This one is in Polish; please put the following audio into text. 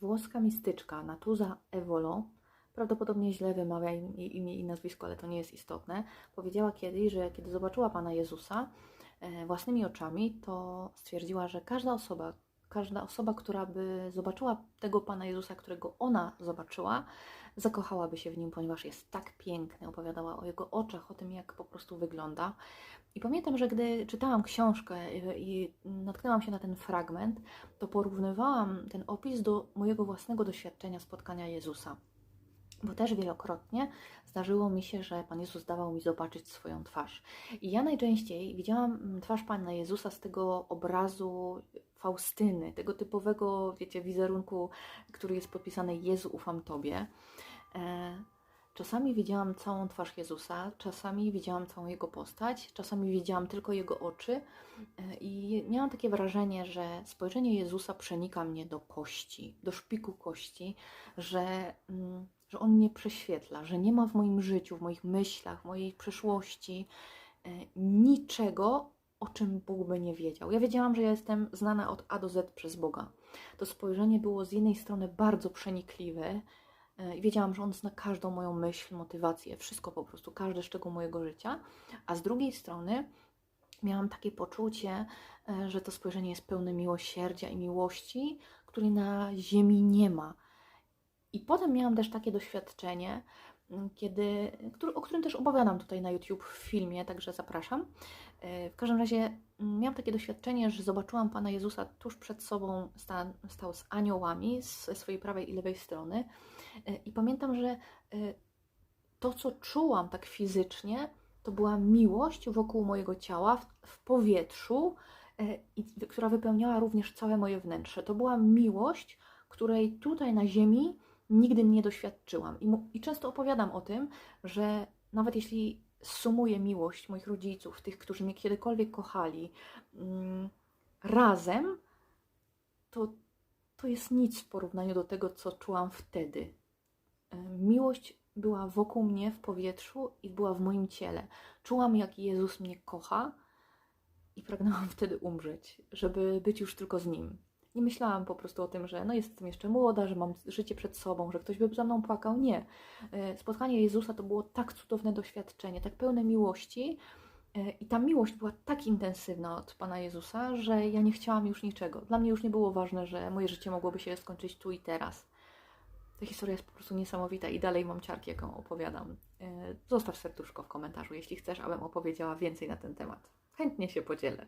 włoska mistyczka Natuza Evolo, prawdopodobnie źle wymawia jej imię i nazwisko, ale to nie jest istotne, powiedziała kiedyś, że kiedy zobaczyła Pana Jezusa e, własnymi oczami, to stwierdziła, że każda osoba, każda osoba, która by zobaczyła tego Pana Jezusa, którego ona zobaczyła, zakochałaby się w nim, ponieważ jest tak piękny. Opowiadała o jego oczach, o tym, jak po prostu wygląda. I pamiętam, że gdy czytałam książkę i i natknęłam się na ten fragment, to porównywałam ten opis do mojego własnego doświadczenia spotkania Jezusa. Bo też wielokrotnie zdarzyło mi się, że Pan Jezus dawał mi zobaczyć swoją twarz. I ja najczęściej widziałam mm, twarz Pana Jezusa z tego obrazu Faustyny, tego typowego, wiecie, wizerunku, który jest podpisany Jezu, ufam Tobie. E, Czasami widziałam całą twarz Jezusa, czasami widziałam całą Jego postać, czasami widziałam tylko Jego oczy e, i miałam takie wrażenie, że spojrzenie Jezusa przenika mnie do kości, do szpiku kości, że, mm, że On mnie prześwietla, że nie ma w moim życiu, w moich myślach, w mojej przeszłości e, niczego, o czym Bóg by nie wiedział. Ja wiedziałam, że ja jestem znana od A do Z przez Boga. To spojrzenie było z jednej strony bardzo przenikliwe, E, I wiedziałam, że on zna każdą moją myśl, motywację, wszystko po prostu, każdy szczegół mojego życia. A z drugiej strony miałam takie poczucie, e, że to spojrzenie jest pełne miłosierdzia i miłości, której na ziemi nie ma. I potem miałam też takie doświadczenie, kiedy, który, o którym też opowiadam tutaj na YouTube w filmie, także zapraszam. E, W każdym razie m, miałam takie doświadczenie, że zobaczyłam Pana Jezusa tuż przed sobą, sta, stał z aniołami ze swojej prawej i lewej strony. E, I pamiętam, że e, to, co czułam tak fizycznie, to była miłość wokół mojego ciała, w, w powietrzu, i, która wypełniała również całe moje wnętrze. To była miłość, której tutaj na Ziemi nigdy nie doświadczyłam. I, I często opowiadam o tym, że nawet jeśli sumuję miłość moich rodziców, tych, którzy mnie kiedykolwiek kochali, mm, razem, to, to jest nic w porównaniu do tego, co czułam wtedy. E, Miłość była wokół mnie w powietrzu i była w moim ciele. Czułam, jak Jezus mnie kocha i pragnęłam wtedy umrzeć, żeby być już tylko z Nim. Nie myślałam po prostu o tym, że no jestem jeszcze młoda, że mam życie przed sobą, że ktoś by za mną płakał. Nie. E, Spotkanie Jezusa to było tak cudowne doświadczenie, tak pełne miłości. E, I ta miłość była tak intensywna od Pana Jezusa, że ja nie chciałam już niczego. Dla mnie już nie było ważne, że moje życie mogłoby się skończyć tu i teraz. Ta historia jest po prostu niesamowita i dalej mam ciarki, jak ją opowiadam. E, Zostaw serduszko w komentarzu, jeśli chcesz, abym opowiedziała więcej na ten temat. Chętnie się podzielę.